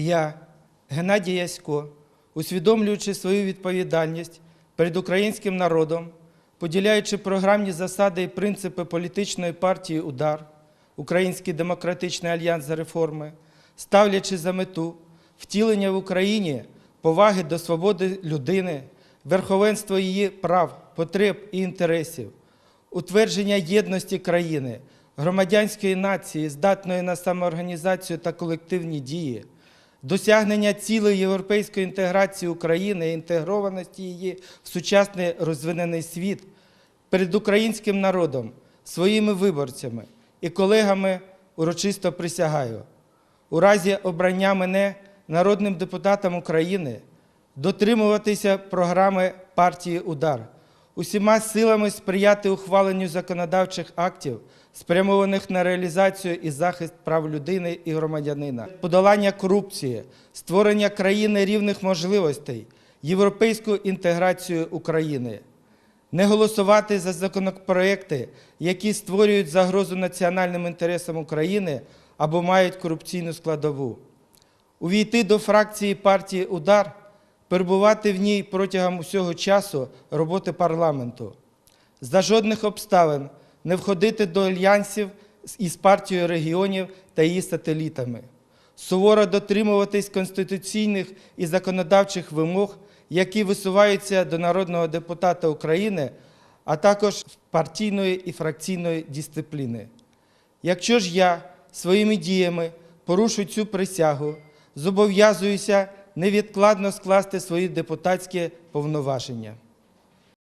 Я, Геннадій Ясько, усвідомлюючи свою відповідальність перед українським народом, поділяючи програмні засади і принципи політичної партії Удар, Український демократичний альянс за реформи, ставлячи за мету втілення в Україні поваги до свободи людини, верховенство її прав, потреб і інтересів, утвердження єдності країни, громадянської нації, здатної на самоорганізацію та колективні дії, досягнення цілої європейської інтеграції України інтегрованості її в сучасний розвинений світ перед українським народом, своїми виборцями і колегами урочисто присягаю. У разі обрання мене народним депутатом України дотримуватися програми партії Удар, усіма силами сприяти ухваленню законодавчих актів, спрямованих на реалізацію і захист прав людини і громадянина, подолання корупції, створення країни рівних можливостей, європейську інтеграцію України. Не голосувати за законопроекти, які створюють загрозу національним інтересам України або мають корупційну складову. Увійти до фракції партії Удар, перебувати в ній протягом усього часу роботи парламенту. За жодних обставин не входити до альянсів із партією регіонів та її сателітами. Суворо дотримуватись конституційних і законодавчих вимог, які висуваються до народного депутата України, а також партійної і фракційної дисципліни. Якщо ж я своїми діями порушу цю присягу, зобов'язуюся невідкладно скласти свої депутатські повноваження.